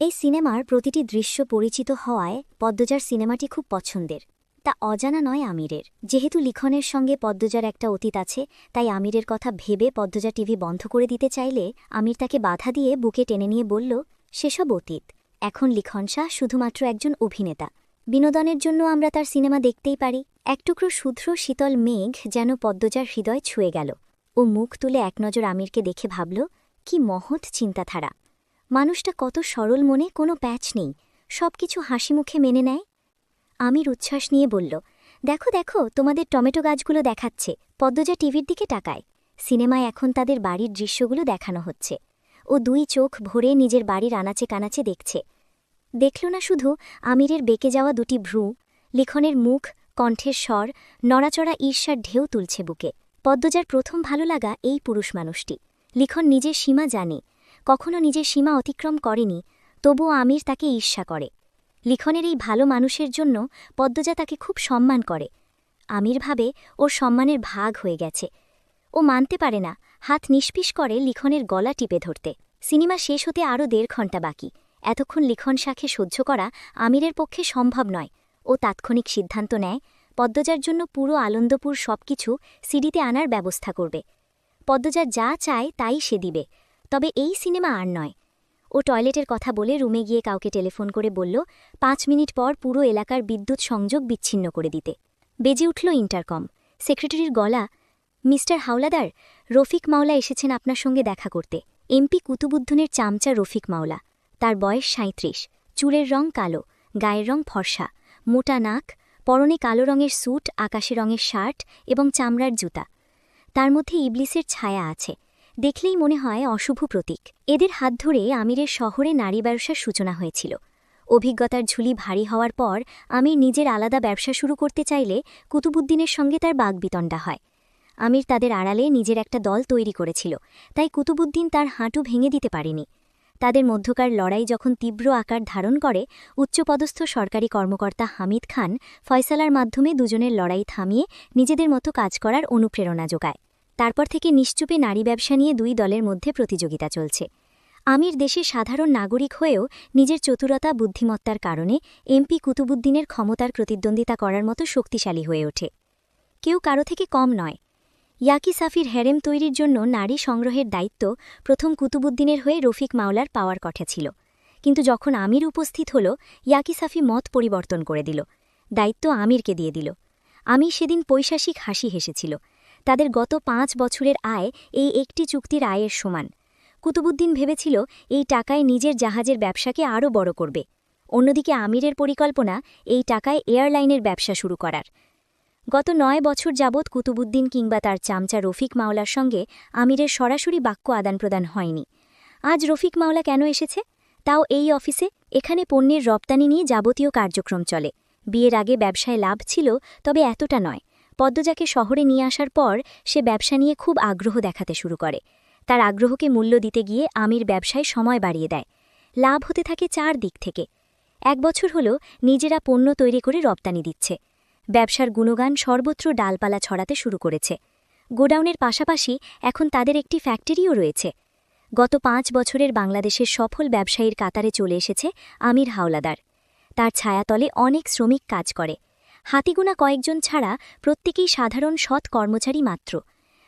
এই সিনেমার প্রতিটি দৃশ্য পরিচিত হওয়ায় পদ্মজার সিনেমাটি খুব পছন্দের। তা অজানা নয় আমিরের। যেহেতু লিখনের সঙ্গে পদ্মজার একটা অতীত আছে, তাই আমিরের কথা ভেবে পদ্মজা টিভি বন্ধ করে দিতে চাইলে আমির তাকে বাধা দিয়ে বুকে টেনে নিয়ে বলল, সেসব অতীত। এখন লিখন শাহ শুধুমাত্র একজন অভিনেতা। বিনোদনের জন্য আমরা তার সিনেমা দেখতেই পারি। এক টুকরো শুভ্র শীতল মেঘ যেন পদ্মজার হৃদয় ছুঁয়ে গেল। ও মুখ তুলে একনজর আমিরকে দেখে ভাবল, কি মহৎ চিন্তাধারা। মানুষটা কত সরল মনে কোনো প্যাচ নেই। সবকিছু হাসি মুখে মেনে নেয়। আমির উচ্ছ্বাস নিয়ে বলল, দেখো দেখো, তোমাদের টমেটো গাছগুলো দেখাচ্ছে। পদ্মজা টিভির দিকে টাকায় সিনেমায় এখন তাদের বাড়ির দৃশ্যগুলো দেখানো হচ্ছে। ও দুই চোখ ভরে নিজের বাড়ির আনাচে কানাচে দেখছে। দেখল না শুধু আমিরের বেঁকে যাওয়া দুটি ভ্রু, লিখনের মুখ, কণ্ঠের স্বর, নড়াচড়া ঈর্ষার ঢেউ তুলছে বুকে। পদ্মজার প্রথম ভালো লাগা এই পুরুষ মানুষটি। লিখন নিজের সীমা জানে। কখনো নিজের সীমা অতিক্রম করেনি, তবুও আমির তাকে ঈর্ষা করে। লিখনের এই ভালো মানুষের জন্য পদ্মজা তাকে খুব সম্মান করে। আমির ভাবে ওর সম্মানের ভাগ হয়ে গেছে। ও মানতে পারে না, হাত নিষ্পিস করে লিখনের গলা টিপে ধরতে। সিনেমা শেষ হতে আরও দেড় ঘণ্টা বাকি। এতক্ষণ লিখন শাখে সহ্য করা আমিরের পক্ষে সম্ভব নয়। ও তাৎক্ষণিক সিদ্ধান্ত নেয়, পদ্মজার জন্য পুরো আনন্দপুর সবকিছু সিডিতে আনার ব্যবস্থা করবে। পদ্মজা যা চায় তাই সে দিবে। তবে এই সিনেমা আর নয়। ও টয়লেটের কথা বলে রুমে গিয়ে কাউকে টেলিফোন করে বলল, পাঁচ মিনিট পর পুরো এলাকার বিদ্যুৎ সংযোগ বিচ্ছিন্ন করে দিতে। বেজে উঠল ইন্টারকম। সেক্রেটারির গলা, মিস্টার হাওলাদার, রফিক মাওলা এসেছেন আপনার সঙ্গে দেখা করতে। এমপি কুতুবুদ্ধনের চামচা রফিক মাওলা। তার বয়স সাঁত্রিশ চুলের রং কালো, গায়ের রং ফর্সা। মোটা নাক, পরনে কালো রঙের স্যুট, আকাশে রঙের শার্ট এবং চামড়ার জুতা। তার মধ্যে ইবলিসের ছায়া আছে। দেখলেই মনে হয় অশুভ প্রতীক। এদের হাত ধরে আমিরের শহরে নারী ব্যবসার সূচনা হয়েছিল। অভিজ্ঞতার ঝুলি ভারী হওয়ার পর আমির নিজের আলাদা ব্যবসা শুরু করতে চাইলে কুতুবুদ্দিনের সঙ্গে তার বাগবিতণ্ডা হয়। আমির তাদের আড়ালে নিজের একটা দল তৈরি করেছিল, তাই কুতুবুদ্দিন তার হাঁটু ভেঙে দিতে পারেনি। তাদের মধ্যকার লড়াই যখন তীব্র আকার ধারণ করে, উচ্চপদস্থ সরকারি কর্মকর্তা হামিদ খান ফয়সালার মাধ্যমে দুজনের লড়াই থামিয়ে নিজেদের মতো কাজ করার অনুপ্রেরণা যোগায়। তারপর থেকে নিশ্চুপে নারী ব্যবসা নিয়ে দুই দলের মধ্যে প্রতিযোগিতা চলছে। আমির দেশের সাধারণ নাগরিক হয়েও নিজের চতুরতা, বুদ্ধিমত্তার কারণে এমপি কুতুবুদ্দিনের ক্ষমতার প্রতিদ্বন্দ্বিতা করার মতো শক্তিশালী হয়ে ওঠে। কেউ কারও থেকে কম নয়। ইয়াকি সাফির হ্যারেম তৈরির জন্য নারী সংগ্রহের দায়িত্ব প্রথম কুতুবুদ্দিনের হয়ে রফিক মাওলার পাওয়ার কথা ছিল। কিন্তু যখন আমির উপস্থিত হল, ইয়াকি সাফি মত পরিবর্তন করে দিল। দায়িত্ব আমিরকে দিয়ে দিল। আমি সেদিন পৈশাসিক হাসি হেসেছিল। তাদের গত পাঁচ বছরের আয় এই একটি চুক্তির আয়ের সমান। কুতুবুদ্দিন ভেবেছিল এই টাকায় নিজের জাহাজের ব্যবসাকে আরও বড় করবে। অন্যদিকে আমিরের পরিকল্পনা এই টাকায় এয়ারলাইনের ব্যবসা শুরু করার। গত নয় বছর যাবৎ কুতুবুদ্দিন কিংবা তার চামচা রফিক মাওলার সঙ্গে আমিরের সরাসরি বাক্য আদান প্রদান হয়নি। আজ রফিক মাওলা কেন এসেছে? তাও এই অফিসে এখানে পণ্যের রপ্তানি নিয়ে যাবতীয় কার্যক্রম চলে। বিয়ের আগে ব্যবসায় লাভ ছিল, তবে এতটা নয়। পদ্মজাকে শহরে নিয়ে আসার পর সে ব্যবসা নিয়ে খুব আগ্রহ দেখাতে শুরু করে। তার আগ্রহকে মূল্য দিতে গিয়ে আমির ব্যবসায় সময় বাড়িয়ে দেয়। লাভ হতে থাকে চার দিক থেকে। এক বছর হল নিজেরা পণ্য তৈরি করে রপ্তানি দিচ্ছে। ব্যবসার গুণগান সর্বত্র ডালপালা ছড়াতে শুরু করেছে। গোডাউনের পাশাপাশি এখন তাদের একটি ফ্যাক্টরিও রয়েছে। গত পাঁচ বছরের বাংলাদেশের সফল ব্যবসায়ীর কাতারে চলে এসেছে আমির হাওলাদার। তার ছায়াতলে অনেক শ্রমিক কাজ করে। হাতিগুনা কয়েকজন ছাড়া প্রত্যেকেই সাধারণ সৎ কর্মচারী মাত্র।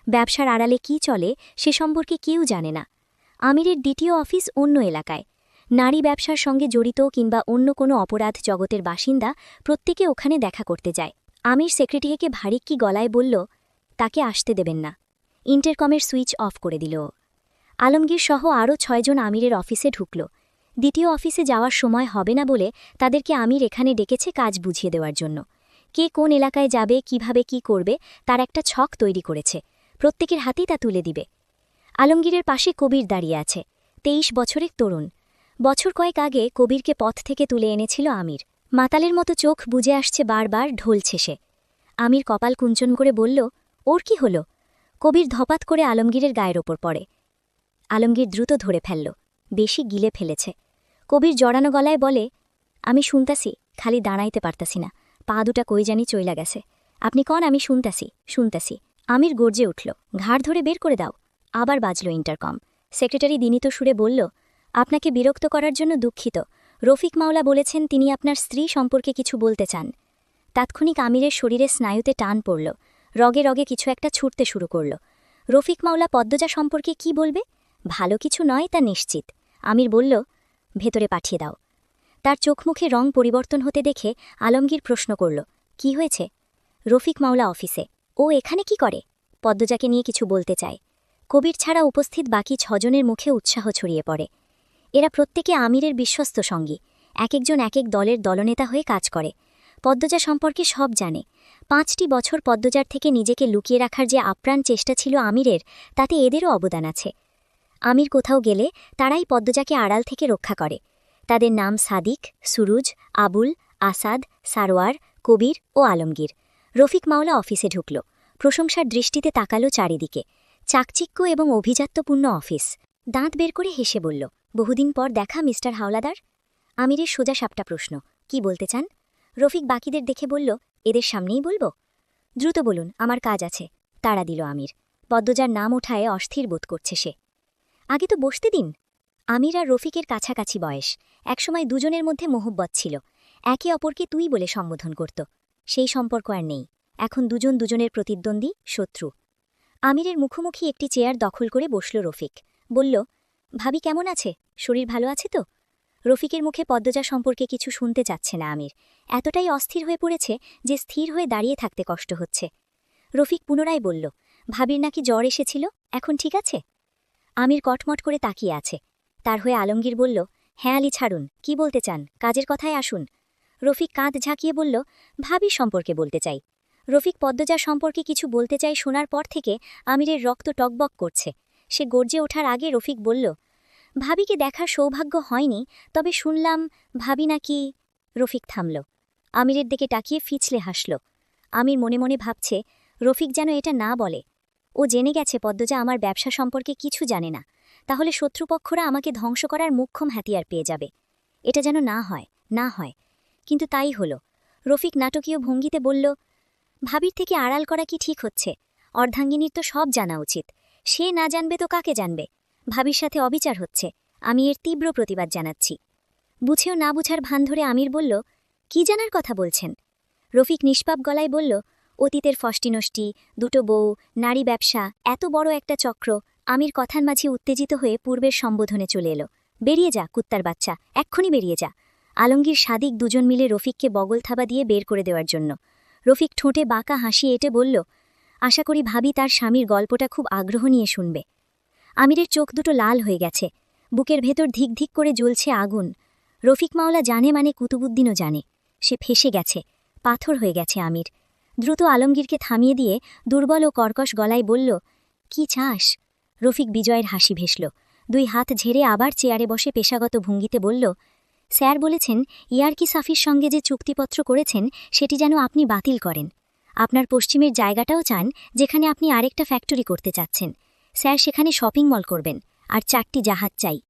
ব্যবসার আড়ালে কি চলে সে সম্পর্কে কেউ জানে না। আমিরের দ্বিতীয় অফিস অন্য এলাকায়। নারী ব্যবসার সঙ্গে জড়িত কিংবা অন্য কোনো অপরাধ জগতের বাসিন্দা প্রত্যেকে ওখানে দেখা করতে যায়। আমির সেক্রেটারিকে ভারিক্কি গলায় বলল, তাকে আসতে দেবেন না। ইন্টারকমের সুইচ অফ করে দিল। আলমগীর সহ আরও ছয়জন আমিরের অফিসে ঢুকল। দ্বিতীয় অফিসে যাওয়ার সময় হবে না বলে তাদেরকে আমির এখানে ডেকেছে কাজ বুঝিয়ে দেওয়ার জন্য। কে কোন এলাকায় যাবে, কীভাবে কি করবে, তার একটা ছক তৈরি করেছে। প্রত্যেকের হাতেই তা তুলে দিবে। আলমগীরের পাশে কবির দাঁড়িয়ে আছে, তেইশ বছরের তরুণ। বছর কয়েক আগে কবিরকে পথ থেকে তুলে এনেছিল আমির। মাতালের মতো চোখ বুঝে আসছে বারবার, ঢলছে সে। আমির কপাল কুঞ্চন করে বলল, ওর কি হল? কবির ধপাত করে আলমগীরের গায়ের ওপর পড়ে। আলমগীর দ্রুত ধরে ফেলল, বেশি গিলে ফেলেছে। কবির জড়ানো গলায় বলে, আমি শুনতাসি খালি দাঁড়াইতে পারতাসি না। পা দুটা কই জানি চইলা গেছে। আপনি কন, আমি শুনতাসি শুনতাসি আমির গর্জে উঠল, ঘাড় ধরে বের করে দাও। আবার বাজল ইন্টারকম। সেক্রেটারি দিনিত সুরে বলল, আপনাকে বিরক্ত করার জন্য দুঃখিত। রফিক মাওলা বলেছেন তিনি আপনার স্ত্রী সম্পর্কে কিছু বলতে চান। তাৎক্ষণিক আমিরের শরীরে স্নায়ুতে টান পড়ল। রগে রগে কিছু একটা ছুটতে শুরু করল। রফিক মাওলা পদ্মজা সম্পর্কে কি বলবে? ভালো কিছু নয় তা নিশ্চিত। আমির বলল, ভেতরে পাঠিয়ে দাও। তার চোখমুখে রং পরিবর্তন হতে দেখে আলমগীর প্রশ্ন করল, কি হয়েছে? রফিক মাওলা অফিসে, ও এখানে কি করে? পদ্মজাকে নিয়ে কিছু বলতে চায়। কবির ছাড়া উপস্থিত বাকি ছজনের মুখে উৎসাহ ছড়িয়ে পড়ে। এরা প্রত্যেকে আমিরের বিশ্বস্ত সঙ্গী এক একজন এক এক দলের দলনেতা হয়ে কাজ করে। পদ্মজা সম্পর্কে সব জানে। পাঁচটি বছর পদ্মজার থেকে নিজেকে লুকিয়ে রাখার যে আপ্রাণ চেষ্টা ছিল আমিরের, তাতে এদেরও অবদান আছে। আমির কোথাও গেলে তারাই পদ্মজাকে আড়াল থেকে রক্ষা করে। তাদের নাম সাদিক, সুরুজ, আবুল, আসাদ, সারোয়ার, কবির ও আলমগীর। রফিক মাওলা অফিসে ঢুকল। প্রশংসার দৃষ্টিতে তাকালো চারিদিকে। চাকচিক্য এবং অভিজাত্যপূর্ণ অফিস। দাঁত বের করে হেসে বলল, বহুদিন পর দেখা, মিস্টার হাওলাদার? আমিরের সোজা সাপটা প্রশ্ন, কি বলতে চান? রফিক বাকিদের দেখে বলল, এদের সামনেই বলব? দ্রুত বলুন, আমার কাজ আছে, তাড়া দিল আমির। পদ্মজার নাম ওঠায় অস্থির বোধ করছে সে। আগে তো বসতে দিন। আমির আর রফিকের কাছাকাছি বয়স। একসময় দুজনের মধ্যে মোহব্বত ছিল। একে অপরকে তুই বলে সম্বোধন করত। সেই সম্পর্ক আর নেই। এখন দুজন দুজনের প্রতিদ্বন্দ্বী, শত্রু। আমিরের মুখোমুখি একটি চেয়ার দখল করে বসল রফিক। বলল, ভাবি কেমন আছে? শরীর ভালো আছে তো? রফিকের মুখে পদ্মজা সম্পর্কে কিছু শুনতে চাচ্ছে না আমির। এতটাই অস্থির হয়ে পড়েছে যে স্থির হয়ে দাঁড়িয়ে থাকতে কষ্ট হচ্ছে। রফিক পুনরায় বলল, ভাবির নাকি জ্বর এসেছিল? এখন ঠিক আছে? আমির কটমট করে তাকিয়ে আছে। তার হয়ে আলমগীর বলল হ্যাঁ আলি, ছাড়ুন। কি বলতে চান? কাজের কথায় আসুন। রফিক কাঁধ ঝাঁকিয়ে বলল, ভাবি সম্পর্কে বলতে চাই। রফিক পদ্মজা সম্পর্কে কিছু বলতে চাই শোনার পর থেকে আমিরের রক্ত টকবক করছে। সে গর্জে ওঠার আগে রফিক বলল, ভাবিকে দেখার সৌভাগ্য হয়নি, তবে শুনলাম ভাবি নাকি রফিক থামল। আমিরের দিকে টাকিয়ে ফিচলে হাসল। আমির মনে মনে ভাবছে, রফিক যেন এটা না বলে। ও জেনে গেছে পদ্মজা আমার ব্যবসা সম্পর্কে কিছু জানে না। তাহলে শত্রুপক্ষরা আমাকে ধ্বংস করার মুখ্যম হাতিয়ার পেয়ে যাবে। এটা যেন না হয় না হয়। কিন্তু তাই হল। রফিক নাটকীয় ভঙ্গিতে বলল, ভাবির থেকে আড়াল করা কি ঠিক হচ্ছে? অর্ধাঙ্গিনীর তো সব জানা উচিত। সে না জানবে তো কাকে জানবে? ভাবির সাথে অবিচার হচ্ছে। আমি এর তীব্র প্রতিবাদ জানাচ্ছি। বুঝেও না বুঝার ভান ধরে আমির বলল, কি জানার কথা বলছেন? রফিক নিষ্পাপ গলায় বলল, অতীতের ফষ্টিনষ্টি, দুটো বউ, নারী ব্যবসা, এত বড় একটা চক্র। আমির কথার মাঝে উত্তেজিত হয়ে পূর্বের সম্বোধনে চলে এলো। বেরিয়ে যা, কুত্তার বাচ্চা, এক্ষুনি বেরিয়ে যা। আলমগীর সাদিক দুজন মিলে রফিককে বগল থাবা দিয়ে বের করে দেওয়ার জন্য। রফিক ঠোঁটে বাঁকা হাসি এঁটে বলল, আশা করি ভাবি তার স্বামীর গল্পটা খুব আগ্রহ নিয়ে শুনবে। আমিরের চোখ দুটো লাল হয়ে গেছে, বুকের ভেতর ধিক ধিক করে জ্বলছে আগুন। রফিক মাওলা জানে মানে কুতুবুদ্দিনও জানে। সে ফেসে গেছে, পাথর হয়ে গেছে আমির। দ্রুত আলমগীরকে থামিয়ে দিয়ে দুর্বল ও কর্কশ গলায় বলল, কি চাস? রফিক বিজয়ের হাসি ভেসল। দুই হাত ঝেড়ে আবার চেয়ারে বসে পেশাগত ভঙ্গিতে বলল, স্যার বলেছেন ইয়ারকি সাফির সঙ্গে যে চুক্তিপত্র করেছেন, সেটি যেন আপনি বাতিল করেন। আপনার পশ্চিমের জায়গাটাও চান, যেখানে আপনি আরেকটা ফ্যাক্টরি করতে চাচ্ছেন। স্যার, সেখানে শপিং মল করবেন, আর চারটি জাহাজ চাই।